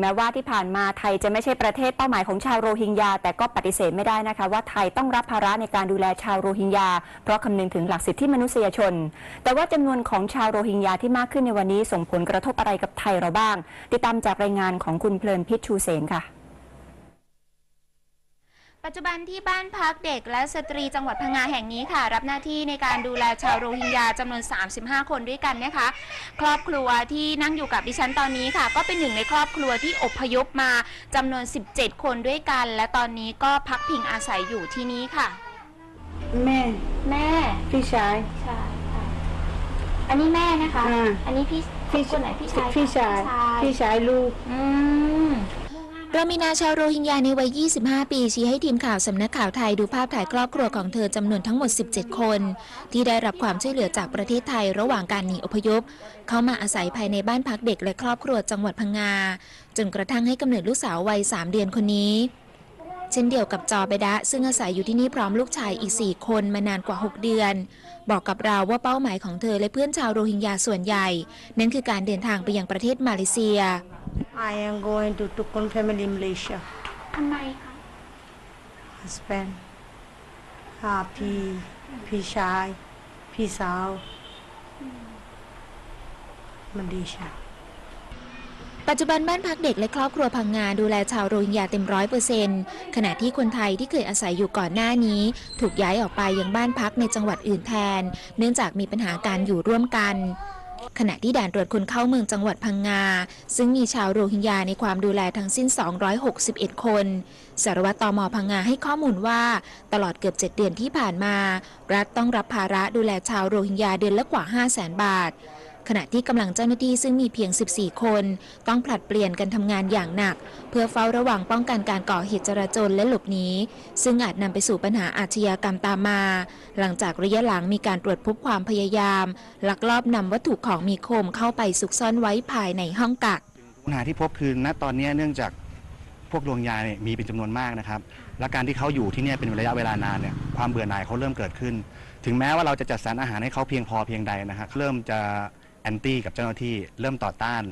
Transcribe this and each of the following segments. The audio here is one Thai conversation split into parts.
แม้ว่าที่ผ่านมาไทยจะไม่ใช่ประเทศเป้าหมายของชาวโรฮิงญา แต่ก็ปฏิเสธไม่ได้นะคะ ว่าไทยต้องรับภาระในการดูแลชาวโรฮิงญา เพราะคำนึงถึงหลักสิทธิมนุษยชน แต่ว่าจำนวนของชาวโรฮิงญาที่มากขึ้นในวันนี้ส่งผลกระทบอะไรกับไทยเราบ้าง ติดตามจากรายงานของคุณเพลินพิชชูเสนค่ะ ปัจจุบันที่บ้านพักเด็กและสตรีจังหวัดพังงาแห่งนี้ค่ะ รับหน้าที่ในการดูแลชาวโรฮิงญาจำนวน 35 คนด้วยกันนะคะ ครอบครัวที่นั่งอยู่กับดิฉันตอนนี้ค่ะ ก็เป็นหนึ่งในครอบครัวที่อพยพมาจำนวน 17 คนด้วยกัน และตอนนี้ก็พักพิงอาศัยอยู่ที่นี้ค่ะ แม่ แม่พี่ชายใช่ค่ะอันนี้แม่นะคะ อ่า อันนี้พี่พี่คนไหนพี่ชายพี่ชายพี่ชายลูก อืมเรามีนาชาวโรฮิงญาในวัย 25 ปี ชี้ให้ทีมข่าวสำนักข่าวไทยดูภาพถ่ายครอบครัวของเธอจำนวนทั้งหมด 17 คน ที่ได้รับความช่วยเหลือจากประเทศไทยระหว่างการหนีอพยพ เข้ามาอาศัยภายในบ้านพักเด็กและครอบครัวจังหวัดพังงา จนกระทั่งให้กำเนิดลูกสาววัย 3 เดือนคนนี้ เช่นเดียวกับจอเบดะ ซึ่งอาศัยอยู่ที่นี่พร้อมลูกชายอีก 4 คนมานานกว่า 6 เดือน บอกกับเราว่าเป้าหมายของเธอและเพื่อนชาวโรฮิงญาส่วนใหญ่ นั่นคือการเดินทางไปยังประเทศมาเลเซีย I am going to Tukun family Malaysia ทำไมคะ husband อ่าพี่พี่ชาย พี่สาวมาเลเซียปัจจุบันบ้านพักเด็กและครอบครัวพังงาดูแลชาวโรฮิงญาเต็มร้อยเปอร์เซ็นต์ขณะที่คนไทยที่เคยอาศัยอยู่ก่อนหน้านี้ ถูกย้ายออกไปยังบ้านพักในจังหวัดอื่นแทน เนื่องจากมีปัญหาการอยู่ร่วมกัน ขณะที่ด่านตรวจคนเข้าเมืองจังหวัดพังงา ซึ่งมีชาวโรฮิงญาในความดูแลทั้งสิ้น 261 คน สารวัตรตมพังงาให้ข้อมูลว่า ตลอดเกือบ 7 เดือนที่ผ่านมา รัฐต้องรับภาระดูแลชาวโรฮิงญาเดือนละกว่า 5 0 0 0 0 0 บาท ขณะที่กำลังเจ้าหน้าที่ซึ่งมีเพียง 14 คน ต้องผลัดเปลี่ยนกันทำงานอย่างหนัก เพื่อเฝ้าระวังป้องกันการก่อเหตุจราจรและหลบหนีซึ่งอาจนำไปสู่ปัญหาอาชญากรรมตามมา หลังจากระยะหลังมีการตรวจพบความพยายาม ลักลอบนำวัตถุของมีคมเข้าไปซุกซ่อนไว้ภายในห้องกักปัญหาที่พบคือณตอนนี้เนื่องจากพวกดวงยาเนี่ยมีเป็นจำนวนมากนะครับ และการที่เขาอยู่ที่นี่เป็นระยะเวลานานเนี่ยความเบื่อหน่ายเขาเริ่มเกิดขึ้น ถึงแม้ว่าเราจะจัดสรรอาหารให้เขาเพียงพอเพียงใดนะครับเริ่มจะ แอนตี้กับเจ้าหน้าที่เริ่มต่อต้าน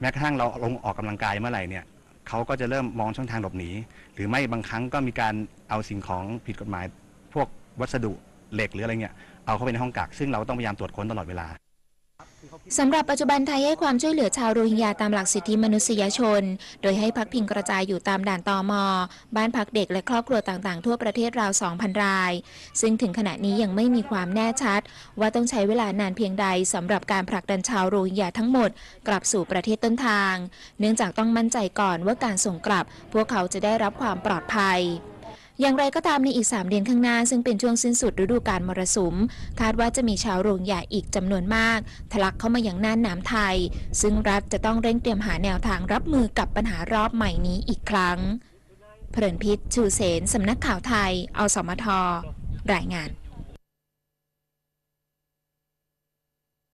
แม้กระทั่งเราลงออกกำลังกายเมื่อไหร่เนี่ยเขาก็จะเริ่มมองช่องทางหลบหนี หรือไม่บางครั้งก็มีการเอาสิ่งของผิดกฎหมาย พวกวัสดุเหล็กหรืออะไรเงี้ยเอาเข้าไปในห้องกักซึ่งเราต้องพยายามตรวจค้นตลอดเวลา สำหรับปัจจุบันไทยให้ความช่วยเหลือชาวโรฮิงญาตามหลักสิทธิมนุษยชน โดยให้พักพิงกระจายอยู่ตามด่านตอมอบ้านพักเด็กและครอบครัวต่างๆ ทั่วประเทศราว 2,000 ราย ซึ่งถึงขณะนี้ยังไม่มีความแน่ชัด ว่าต้องใช้เวลานานเพียงใดสำหรับการผลักดันชาวโรฮิงญาทั้งหมด กลับสู่ประเทศต้นทาง เนื่องจากต้องมั่นใจก่อนว่าการส่งกลับ พวกเขาจะได้รับความปลอดภัย อย่างไรก็ตามในอีก 3 เดือนข้างหน้า ซึ่งเป็นช่วงสิ้นสุดฤดูกาลมรสุม คาดว่าจะมีชาวโรงใหญ่อีกจำนวนมาก ทะลักเข้ามาอย่างน่านน้ำไทย ซึ่งรัฐจะต้องเร่งเตรียมหาแนวทางรับมือกับปัญหารอบใหม่นี้อีกครั้ง เพลินพิษชูเสนสำนักข่าวไทย อสมทรายงาน